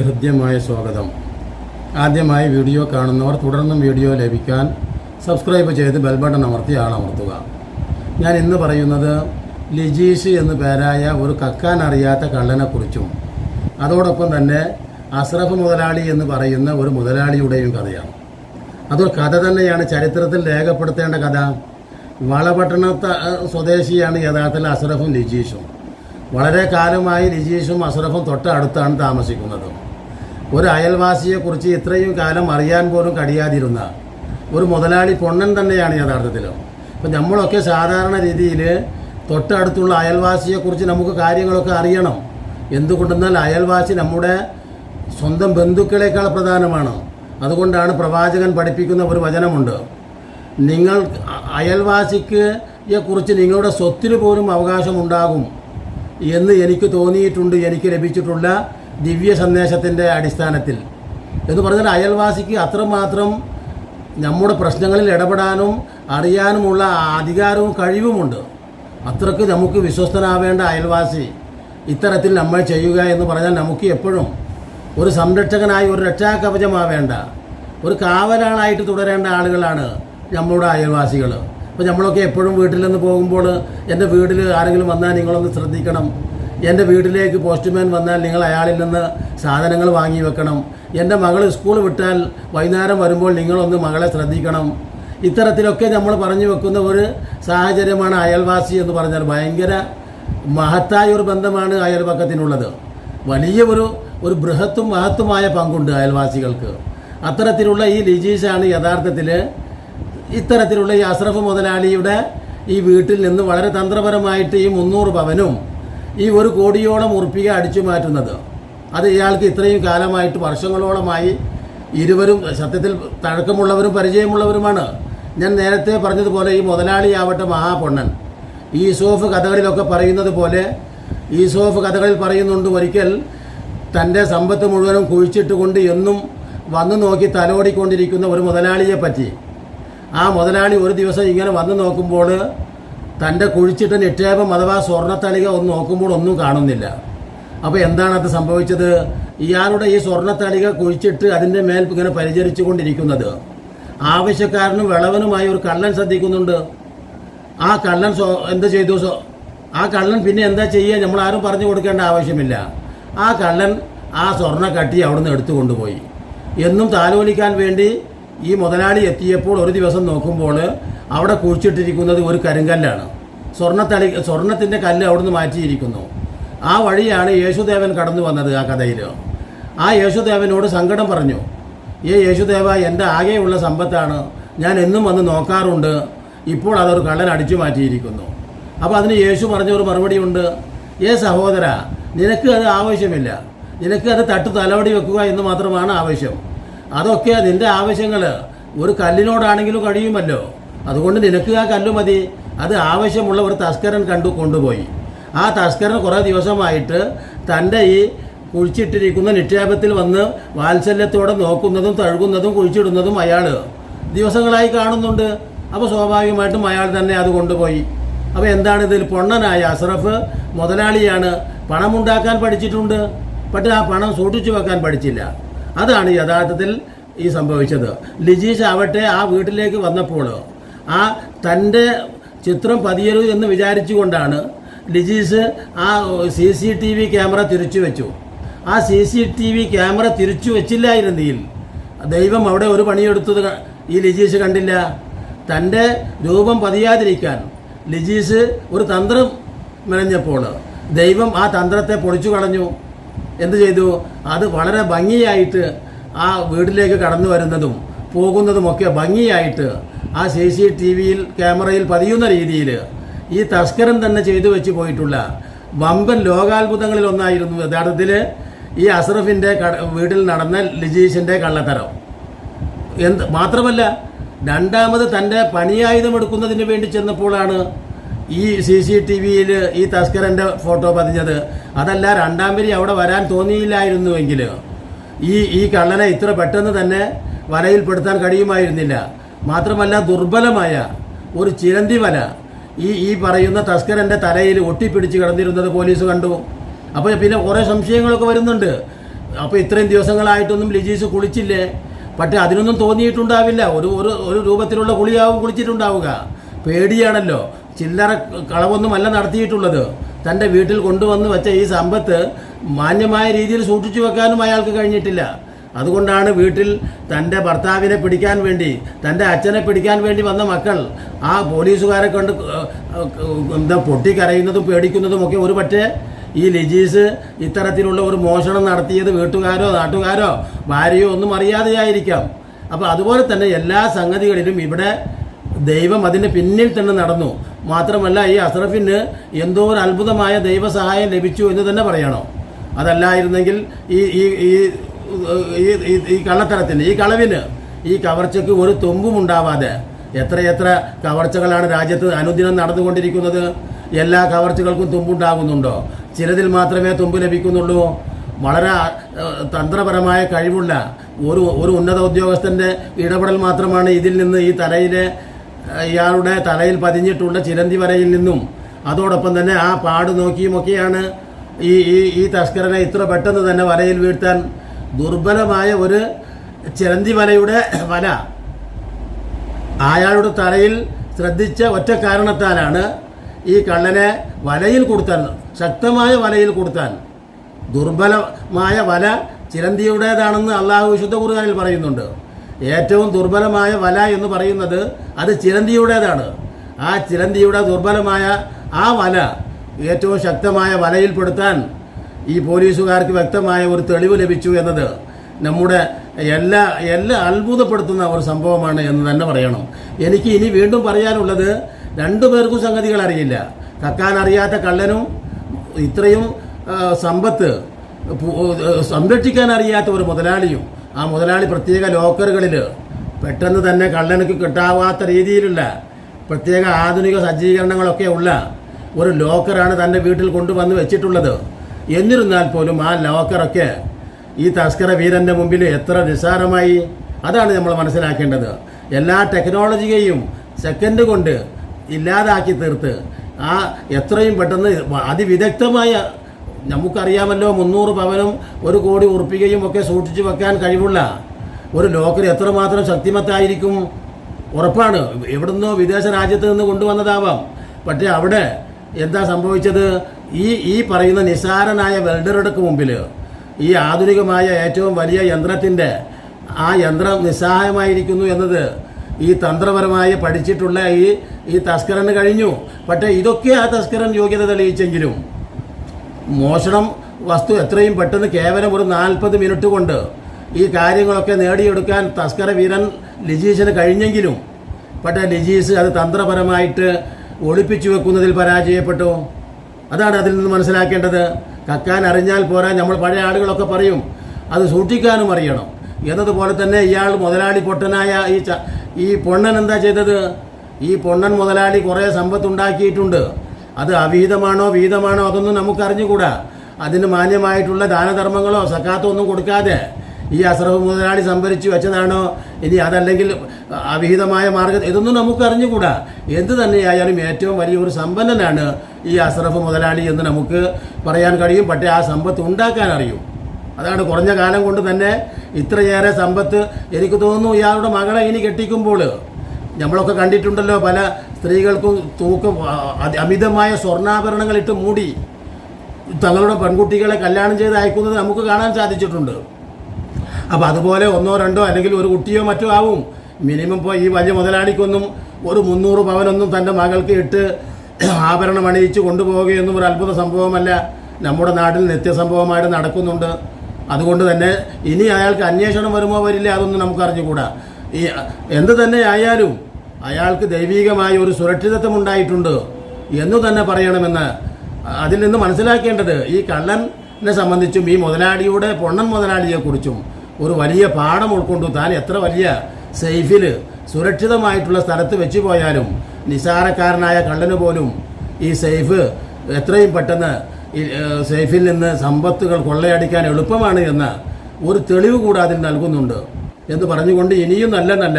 ഹൃദ്യമായ സ്വാഗതം. ആദ്യമായി വീഡിയോ കാണുന്നവർ തുടർന്നും വീഡിയോ ലഭിക്കാൻ സബ്സ്ക്രൈബ് ചെയ്ത് ബെൽ ബട്ടൺ അമർത്തി ആളമർത്തുക. ഞാൻ ഇന്ന് പറയുന്നത് ലിജീഷ് എന്നു പേരായ ഒരു കക്കാൻ അറിയാത്ത കള്ളനെക്കുറിച്ചും അതോടൊപ്പം തന്നെ അസ്രഫ് മുതലാളി എന്ന് പറയുന്ന ഒരു മുതലാളിയുടെയും കഥയാണ്. അതൊരു കഥ തന്നെയാണ് ചരിത്രത്തിൽ രേഖപ്പെടുത്തേണ്ട കഥ. വളപട്ടണത്തെ സ്വദേശിയാണ് യഥാർത്ഥത്തിൽ അസ്രഫും ലിജീഷും. വളരെ കാലമായി ലിജീഷും അസ്രഫും തൊട്ടടുത്താണ് താമസിക്കുന്നത്. ഒരു അയൽവാസിയെക്കുറിച്ച് ഇത്രയും കാലം അറിയാൻ പോലും കഴിയാതിരുന്ന ഒരു മുതലാളി പൊണ്ണൻ തന്നെയാണ് യഥാർത്ഥത്തിൽ അപ്പോൾ നമ്മളൊക്കെ സാധാരണ രീതിയിൽ തൊട്ടടുത്തുള്ള അയൽവാസിയെക്കുറിച്ച് നമുക്ക് കാര്യങ്ങളൊക്കെ അറിയണം. എന്തുകൊണ്ടെന്നാൽ അയൽവാസി നമ്മുടെ സ്വന്തം ബന്ധുക്കളേക്കാൾ പ്രധാനമാണ്. അതുകൊണ്ടാണ് പ്രവാചകൻ പഠിപ്പിക്കുന്ന ഒരു വചനമുണ്ട്. നിങ്ങൾ അയൽവാസിക്ക് കുറിച്ച് നിങ്ങളുടെ സ്വത്തിന് പോലും അവകാശമുണ്ടാകും എന്ന് എനിക്ക് തോന്നിയിട്ടുണ്ട് എനിക്ക് ലഭിച്ചിട്ടുള്ള ദിവ്യ സന്ദേശത്തിന്റെ അടിസ്ഥാനത്തിൽ. എന്ന് പറഞ്ഞാൽ അയൽവാസിക്ക് അത്രമാത്രം നമ്മുടെ പ്രശ്നങ്ങളിൽ ഇടപെടാനും അറിയാനുമുള്ള അധികാരവും കഴിവുമുണ്ട്. അത്രയ്ക്ക് നമുക്ക് വിശ്വസ്തനാവേണ്ട അയൽവാസി ഇത്തരത്തിൽ നമ്മൾ ചെയ്യുക എന്ന് പറഞ്ഞാൽ നമുക്ക് എപ്പോഴും ഒരു സംരക്ഷകനായി ഒരു രക്ഷാകവചമാവേണ്ട ഒരു കാവലാളായിട്ട് തുടരേണ്ട ആളുകളാണ് നമ്മുടെ അയൽവാസികൾ അപ്പോൾ നമ്മളൊക്കെ എപ്പോഴും വീട്ടിൽ നിന്ന് പോകുമ്പോൾ എന്റെ വീട്ടിൽ ആരെങ്കിലും വന്നാൽ നിങ്ങളൊന്ന് ശ്രദ്ധിക്കണം. എന്റെ വീട്ടിലേക്ക് പോസ്റ്റ്മാൻ വന്നാൽ നിങ്ങൾ അയാളിൽ നിന്ന് സാധനങ്ങൾ വാങ്ങി വെക്കണം. എന്റെ മകൾ സ്കൂൾ വിട്ടാൽ വൈകുന്നേരം വരുമ്പോൾ നിങ്ങളൊന്ന് മകളെ ശ്രദ്ധിക്കണം. ഇത്തരത്തിലൊക്കെ നമ്മൾ പറഞ്ഞു വെക്കുന്ന ഒരു സാഹചര്യമാണ് അയൽവാസി എന്ന് പറഞ്ഞാൽ ഭയങ്കര മഹത്തായ ഒരു ബന്ധമാണ് അയൽപക്കത്തിനുള്ളത്. വലിയ ഒരു ഒരു ബൃഹത്തും മഹത്തുമായ പങ്കുണ്ട് അയൽവാസികൾക്ക്. അത്തരത്തിലുള്ള ഈ ലിജീസാണ് യഥാർത്ഥത്തിൽ ഇത്തരത്തിലുള്ള ഈ അസ്രഫ് മുതലാളിയുടെ ഈ വീട്ടിൽ നിന്ന് വളരെ തന്ത്രപരമായിട്ട് ഈ മുന്നൂറ് പവനും ഈ ഒരു കോടിയോളം ഉറപ്പിക അടിച്ചു മാറ്റുന്നത്. അത് ഇയാൾക്ക് ഇത്രയും കാലമായിട്ട് വർഷങ്ങളോളമായി ഇരുവരും സത്യത്തിൽ തഴക്കമുള്ളവരും പരിചയമുള്ളവരുമാണ്. ഞാൻ നേരത്തെ പറഞ്ഞതുപോലെ ഈ മുതലാളിയാവട്ടെ മഹാപൊണ്ണൻ. ഈ സോഫ് കഥകളിലൊക്കെ പറയുന്നത് പോലെ ഈ സോഫ് കഥകളിൽ പറയുന്നുണ്ട് ഒരിക്കൽ തന്റെ സമ്പത്ത് മുഴുവനും കുഴിച്ചിട്ടുകൊണ്ട് എന്നും വന്നു നോക്കി തലോടിക്കൊണ്ടിരിക്കുന്ന ഒരു മുതലാളിയെ പറ്റി ആ മുതലാളി ഒരു ദിവസം ഇങ്ങനെ വന്നു നോക്കുമ്പോൾ തന്റെ കുഴിച്ചിട്ട നിക്ഷേപം അഥവാ സ്വർണത്തളിക ഒന്ന് നോക്കുമ്പോൾ ഒന്നും കാണുന്നില്ല. അപ്പോൾ എന്താണ് അത് സംഭവിച്ചത്? ഇയാളുടെ ഈ സ്വർണത്തളിക കുഴിച്ചിട്ട് അതിന്റെ മേൽ ഇങ്ങനെ പരിചരിച്ചു കൊണ്ടിരിക്കുന്നത് ആവശ്യക്കാരനും വിളവനുമായി ഒരു കള്ളൻ ശ്രദ്ധിക്കുന്നുണ്ട്. ആ കള്ളൻ സ്വ എന്ത് ചെയ്തു? ആ കള്ളൻ പിന്നെ എന്താ ചെയ്യുക? നമ്മൾ ആരും പറഞ്ഞു കൊടുക്കേണ്ട ആവശ്യമില്ല. ആ കള്ളൻ ആ സ്വർണ കട്ടി അവിടുന്ന് എടുത്തു കൊണ്ടുപോയി എന്നും താലോലിക്കാൻ വേണ്ടി ഈ മുതലാളി എത്തിയപ്പോൾ ഒരു ദിവസം നോക്കുമ്പോൾ അവിടെ കുഴിച്ചിട്ടിരിക്കുന്നത് ഒരു കരിങ്കല്ലാണ്. സ്വർണത്തളി സ്വർണത്തിന്റെ കല്ല് അവിടുന്ന് മാറ്റിയിരിക്കുന്നു. ആ വഴിയാണ് യേശുദേവൻ കടന്നു വന്നത് ആ കഥയിൽ. ആ യേശുദേവനോട് സങ്കടം പറഞ്ഞു. ഏ യേശുദേവ എന്റെ ആകെയുള്ള സമ്പത്താണ്. ഞാൻ എന്നും വന്ന് നോക്കാറുണ്ട്. ഇപ്പോൾ അതൊരു കള്ളൻ അടിച്ചു മാറ്റിയിരിക്കുന്നു. അപ്പോൾ അതിന് യേശു പറഞ്ഞ ഒരു മറുപടിയുണ്ട് ഏ സഹോദര നിനക്ക് അത് ആവശ്യമില്ല. നിനക്ക് അത് തട്ട് തലവടി വെക്കുക എന്ന് മാത്രമാണ് ആവശ്യം. അതൊക്കെ നിന്റെ ആവശ്യങ്ങൾ ഒരു കല്ലിനോടാണെങ്കിലും കഴിയുമല്ലോ. അതുകൊണ്ട് നിനക്ക് ആ കല്ല് മതി. അത് ആവശ്യമുള്ള ഒരു തസ്കരൻ കണ്ടു കൊണ്ടുപോയി. ആ തസ്കരൻ കുറേ ദിവസമായിട്ട് തന്റെ ഈ കുഴിച്ചിട്ടിരിക്കുന്ന നിക്ഷേപത്തിൽ വന്ന് വാത്സല്യത്തോടെ നോക്കുന്നതും തഴുകുന്നതും കുഴിച്ചിടുന്നതും അയാൾ ദിവസങ്ങളായി കാണുന്നുണ്ട്. അപ്പോൾ സ്വാഭാവികമായിട്ടും അയാൾ തന്നെ അത് കൊണ്ടുപോയി. അപ്പോൾ എന്താണ് ഇതിൽ പൊണ്ണനായ അസ്രഫ് മുതലാളിയാണ്? പണമുണ്ടാക്കാൻ പഠിച്ചിട്ടുണ്ട്. പക്ഷേ ആ പണം സൂക്ഷിച്ചു വെക്കാൻ പഠിച്ചില്ല. അതാണ് യഥാർത്ഥത്തിൽ ഈ സംഭവിച്ചത്. ലിജീഷ് ആവട്ടെ ആ വീട്ടിലേക്ക് വന്നപ്പോൾ ആ തന്റെ ചിത്രം പതിയരുത് എന്ന് വിചാരിച്ചുകൊണ്ടാണ് ലിജീഷ് ആ C C T V camera തിരിച്ചു വെച്ചു. ആ C C T V camera തിരിച്ചു വെച്ചില്ലായിരുന്നെങ്കിൽ ദൈവം അവിടെ ഒരു പണിയെടുത്തത് ഈ ലിജീഷ് കണ്ടില്ല. തന്റെ രൂപം പതിയാതിരിക്കാൻ ലിജീഷ് ഒരു തന്ത്രം മെനഞ്ഞപ്പോൾ ദൈവം ആ തന്ത്രത്തെ പൊളിച്ചു കളഞ്ഞു എന്ത് ചെയ്തു? അത് വളരെ ഭംഗിയായിട്ട് ആ വീട്ടിലേക്ക് കടന്നു വരുന്നതും പോകുന്നതുമൊക്കെ ഭംഗിയായിട്ട് ആ സി സി ടി വിയിൽ ക്യാമറയിൽ പതിയുന്ന രീതിയിൽ ഈ തസ്കരം തന്നെ ചെയ്തു വെച്ച് പോയിട്ടുള്ള വമ്പൻ ലോകാത്ഭുതങ്ങളിൽ ഒന്നായിരുന്നു യഥാർത്ഥത്തിൽ ഈ അസ്രഫിന്റെ വീട്ടിൽ നടന്ന ലിജീഷിന്റെ കള്ളത്തരം. എന്ത് മാത്രമല്ല രണ്ടാമത് തന്റെ പണിയായുധം എടുക്കുന്നതിന് വേണ്ടി ചെന്നപ്പോഴാണ് ഈ സി സി ടി വിയിൽ ഈ തസ്കരന്റെ ഫോട്ടോ പതിഞ്ഞത് അതല്ല രണ്ടാം വരി അവിടെ വരാൻ തോന്നിയില്ലായിരുന്നുവെങ്കിൽ ഈ ഈ കള്ളനെ ഇത്ര പെട്ടെന്ന് തന്നെ വലയിൽപ്പെടുത്താൻ കഴിയുമായിരുന്നില്ല. മാത്രമല്ല ദുർബലമായ ഒരു ചിരന്തി വല ഈ ഈ പറയുന്ന തസ്കരന്റെ തലയിൽ ഒട്ടിപ്പിടിച്ച് കിടന്നിരുന്നത് പോലീസ് കണ്ടു. അപ്പോൾ പിന്നെ കുറേ സംശയങ്ങളൊക്കെ വരുന്നുണ്ട്. അപ്പോൾ ഇത്രയും ദിവസങ്ങളായിട്ടൊന്നും ലിജീസ് കുളിച്ചില്ലേ? പക്ഷേ അതിനൊന്നും തോന്നിയിട്ടുണ്ടാവില്ല. ഒരു ഒരു ഒരു രൂപത്തിലുള്ള കുളിയാവും കുളിച്ചിട്ടുണ്ടാവുക. പേടിയാണല്ലോ. ചില്ലറ കളവൊന്നുമല്ല നടത്തിയിട്ടുള്ളത്. തന്റെ വീട്ടിൽ കൊണ്ടുവന്ന് വെച്ച ഈ സമ്പത്ത് മാന്യമായ രീതിയിൽ സൂക്ഷിച്ചു വെക്കാനും അയാൾക്ക് കഴിഞ്ഞിട്ടില്ല. അതുകൊണ്ടാണ് വീട്ടിൽ തന്റെ ഭർത്താവിനെ പിടിക്കാൻ വേണ്ടി തന്റെ അച്ഛനെ പിടിക്കാൻ വേണ്ടി വന്ന മക്കൾ ആ പോലീസുകാരെ കൊണ്ട് എന്താ പൊട്ടിക്കരയുന്നതും പേടിക്കുന്നതും ഒക്കെ ഒരു പക്ഷേ ഈ ലിജീസ് ഇത്തരത്തിലുള്ള ഒരു മോഷണം നടത്തിയത് വീട്ടുകാരോ നാട്ടുകാരോ ഭാര്യയോ ഒന്നും അറിയാതെയായിരിക്കാം. അപ്പോൾ അതുപോലെ തന്നെ എല്ലാ സംഗതികളിലും ഇവിടെ ദൈവം അതിന് പിന്നിൽ തന്നെ നടന്നു. മാത്രമല്ല ഈ അസ്രഫിന് എന്തോ ഒരു അത്ഭുതമായ ദൈവസഹായം ലഭിച്ചു എന്ന് തന്നെ പറയണോ? അതല്ലായിരുന്നെങ്കിൽ ഈ ഈ ഈ ഈ- കള്ളത്തരത്തിന് ഈ കളവിന് ഈ കവർച്ചയ്ക്ക് ഒരു തൊമ്പും ഉണ്ടാവാതെ എത്രയെത്ര കവർച്ചകളാണ് രാജ്യത്ത് അനുദിനം നടന്നുകൊണ്ടിരിക്കുന്നത്? എല്ലാ കവർച്ചകൾക്കും തുമ്പുണ്ടാകുന്നുണ്ടോ? ചിലതിൽ മാത്രമേ തുമ്പ് ലഭിക്കുന്നുള്ളൂ. വളരെ തന്ത്രപരമായ കഴിവുള്ള ഒരു ഒരു ഉന്നത ഉദ്യോഗസ്ഥന്റെ ഇടപെടൽ മാത്രമാണ് ഇതിൽ നിന്ന് ഈ തലയിലെ ഇയാളുടെ തലയിൽ പതിഞ്ഞിട്ടുള്ള ചിലന്തി വരയിൽ നിന്നും അതോടൊപ്പം തന്നെ ആ പാട് നോക്കിയുമൊക്കെയാണ് ഈ ഈ ഈ തസ്കരനെ ഇത്ര പെട്ടെന്ന് തന്നെ വലയിൽ വീഴ്ത്താൻ ദുർബലമായ ഒരു ചിലന്തി വലയുടെ വല. അയാളുടെ തലയിൽ ശ്രദ്ധിച്ച ഒറ്റ കാരണത്താലാണ് ഈ കള്ളനെ വലയിൽ കൊടുത്താൽ ശക്തമായ വലയിൽ കൊടുത്താൽ. ദുർബലമായ വല ചിരന്തിയുടേതാണെന്ന് അള്ളാഹു വിശുദ്ധ കുറുകാനിൽ പറയുന്നുണ്ട്. ഏറ്റവും ദുർബലമായ വല എന്ന് പറയുന്നത് അത് ചിരന്തിയുടേതാണ്. ആ ചിരന്തിയുടെ ദുർബലമായ ആ വല ഏറ്റവും ശക്തമായ വലയിൽപ്പെടുത്താൻ ഈ പോലീസുകാർക്ക് വ്യക്തമായ ഒരു തെളിവ് ലഭിച്ചു എന്നത് നമ്മുടെ എല്ലാ എല്ലാ അത്ഭുതപ്പെടുത്തുന്ന ഒരു സംഭവമാണ് എന്ന് തന്നെ പറയണം. എനിക്ക് ഇനി വീണ്ടും പറയാനുള്ളത് രണ്ടു പേർക്കും സംഗതികൾ അറിയില്ല. കക്കാൻ അറിയാത്ത കള്ളനും ഇത്രയും സമ്പത്ത് സംരക്ഷിക്കാൻ അറിയാത്ത ഒരു മുതലാളിയും ആ മുതലാളി പ്രത്യേക ലോക്കറുകളിൽ പെട്ടെന്ന് തന്നെ കള്ളനക്ക് കിട്ടാവാത്ത രീതിയിലുള്ള പ്രത്യേക ആധുനിക സജ്ജീകരണങ്ങളൊക്കെ ഉള്ള ഒരു ലോക്കറാണ് തന്റെ വീട്ടിൽ കൊണ്ടുവന്ന് വെച്ചിട്ടുള്ളത്. എന്നിരുന്നാൽ പോലും ആ ലോക്കറൊക്കെ ഈ തസ്കര വീരന്റെ മുമ്പിൽ എത്ര നിസ്സാരമായി. അതാണ് നമ്മൾ മനസ്സിലാക്കേണ്ടത്. എല്ലാ ടെക്നോളജിയെയും സെക്കൻഡ് കൊണ്ട് ഇല്ലാതാക്കി തീർത്ത് ആ എത്രയും പെട്ടെന്ന് അതിവിദഗ്ധമായ നമുക്കറിയാമല്ലോ മുന്നൂറ് പവനും ഒരു കോടി ഉറപ്പിക്കുകയും ഒക്കെ സൂക്ഷിച്ചു വെക്കാൻ കഴിവുള്ള ഒരു ലോക്കർ എത്രമാത്രം ശക്തിമത്തായിരിക്കും? ഉറപ്പാണ്. എവിടുന്നോ വിദേശ രാജ്യത്ത് നിന്ന് കൊണ്ടുവന്നതാവാം. പക്ഷേ അവിടെ എന്താ സംഭവിച്ചത്? ഈ ഈ പറയുന്ന നിസാരനായ വെൽഡറുടെ മുമ്പിൽ ഈ ആധുനികമായ ഏറ്റവും വലിയ യന്ത്രത്തിന്റെ ആ യന്ത്രം നിസ്സഹായമായിരിക്കുന്നു എന്നത് ഈ തന്ത്രപരമായി പഠിച്ചിട്ടുള്ള ഈ ഈ തസ്കരന് കഴിഞ്ഞു. പക്ഷേ ഇതൊക്കെ ആ തസ്കരൻ യോഗ്യത തെളിയിച്ചെങ്കിലും മോഷണം വസ്തു എത്രയും പെട്ടെന്ന് കേവലം ഒരു നാൽപ്പത് മിനിറ്റ് കൊണ്ട് ഈ കാര്യങ്ങളൊക്കെ നേടിയെടുക്കാൻ തസ്കര വീരൻ ലിജീഷിന് കഴിഞ്ഞെങ്കിലും പക്ഷേ ലിജീസ് അത് തന്ത്രപരമായിട്ട് ഒളിപ്പിച്ചു വെക്കുന്നതിൽ പരാജയപ്പെട്ടു. അതാണ് അതിൽ നിന്ന് മനസ്സിലാക്കേണ്ടത്. കക്കാൻ അറിഞ്ഞാൽ പോരാ നമ്മൾ പഴയ ആളുകളൊക്കെ പറയും അത് സൂക്ഷിക്കാനും അറിയണം. എന്നതുപോലെ തന്നെ ഇയാൾ മുതലാളി പൊട്ടനായ ഈ ഈ പൊണ്ണൻ എന്താ ചെയ്തത്? ഈ പൊണ്ണൻ മുതലാളി കുറേ സമ്പത്തുണ്ടാക്കിയിട്ടുണ്ട്. അത് അവിഹിതമാണോ വീതമാണോ അതൊന്നും നമുക്ക് അറിഞ്ഞുകൂടാ അതിന് മാന്യമായിട്ടുള്ള ദാനധർമ്മങ്ങളോ സക്കാത്തോ ഒന്നും കൊടുക്കാതെ ഈ അസ്രഫ് മുതലാളി സംഭരിച്ചു വെച്ചതാണോ? ഇനി അതല്ലെങ്കിൽ അവിഹിതമായ മാർഗം ഇതൊന്നും നമുക്ക് അറിഞ്ഞുകൂടാ എന്ത് തന്നെയായാലും ഏറ്റവും വലിയൊരു സമ്പന്നനാണ് ഈ അസ്രഫ് മുതലാളി എന്ന് നമുക്ക് പറയാൻ കഴിയും. പക്ഷേ ആ സമ്പത്ത് ഉണ്ടാക്കാൻ അറിയും. അതാണ് കുറഞ്ഞ കാലം കൊണ്ട് തന്നെ ഇത്രയേറെ സമ്പത്ത് എനിക്ക് തോന്നുന്നു ഇയാളുടെ മകളെ ഇനി കെട്ടിക്കുമ്പോൾ. നമ്മളൊക്കെ കണ്ടിട്ടുണ്ടല്ലോ പല സ്ത്രീകൾക്കും തൂക്കം അമിതമായ സ്വർണാഭരണങ്ങൾ ഇട്ട് മൂടി തങ്ങളുടെ പെൺകുട്ടികളെ കല്യാണം ചെയ്ത് അയക്കുന്നത് നമുക്ക് കാണാൻ സാധിച്ചിട്ടുണ്ട്. അപ്പോൾ അതുപോലെ ഒന്നോ രണ്ടോ അല്ലെങ്കിൽ ഒരു കുട്ടിയോ മറ്റോ ആവും. മിനിമം ഇപ്പോൾ ഈ വലിയ മുതലാളിക്കൊന്നും ഒരു മുന്നൂറ് പവനൊന്നും തന്റെ മകൾക്ക് ഇട്ട് ആഭരണം അണിയിച്ച് കൊണ്ടുപോവുകയൊന്നും ഒരു അത്ഭുത സംഭവമല്ല. നമ്മുടെ നാട്ടിൽ നിത്യസംഭവമായിട്ട് നടക്കുന്നുണ്ട്. അതുകൊണ്ട് തന്നെ ഇനി അയാൾക്ക് അന്വേഷണം വരുമോ വരില്ല അതൊന്നും നമുക്ക് അറിഞ്ഞുകൂടാ ഈ എന്ത് തന്നെ ആയാലും അയാൾക്ക് ദൈവികമായ ഒരു സുരക്ഷിതത്വം ഉണ്ടായിട്ടുണ്ട് എന്നു തന്നെ പറയണമെന്ന് അതിൽ നിന്ന് മനസ്സിലാക്കേണ്ടത് ഈ കള്ളനെ സംബന്ധിച്ചും ഈ മുതലാളിയുടെ പൊണ്ണൻ മുതലാളിയെക്കുറിച്ചും ഒരു വലിയ പാഠം ഉൾക്കൊണ്ടു താൻ എത്ര വലിയ സേഫിൽ സുരക്ഷിതമായിട്ടുള്ള സ്ഥലത്ത് വെച്ച് പോയാലും നിസാരക്കാരനായ കള്ളന് പോലും ഈ സേഫ് എത്രയും പെട്ടെന്ന് സേഫിൽ നിന്ന് സമ്പത്തുകൾ കൊള്ളയടിക്കാൻ എളുപ്പമാണ് എന്ന ഒരു തെളിവ് കൂടാതെ നൽകുന്നുണ്ട്. എന്ന് പറഞ്ഞുകൊണ്ട് ഇനിയും നല്ല നല്ല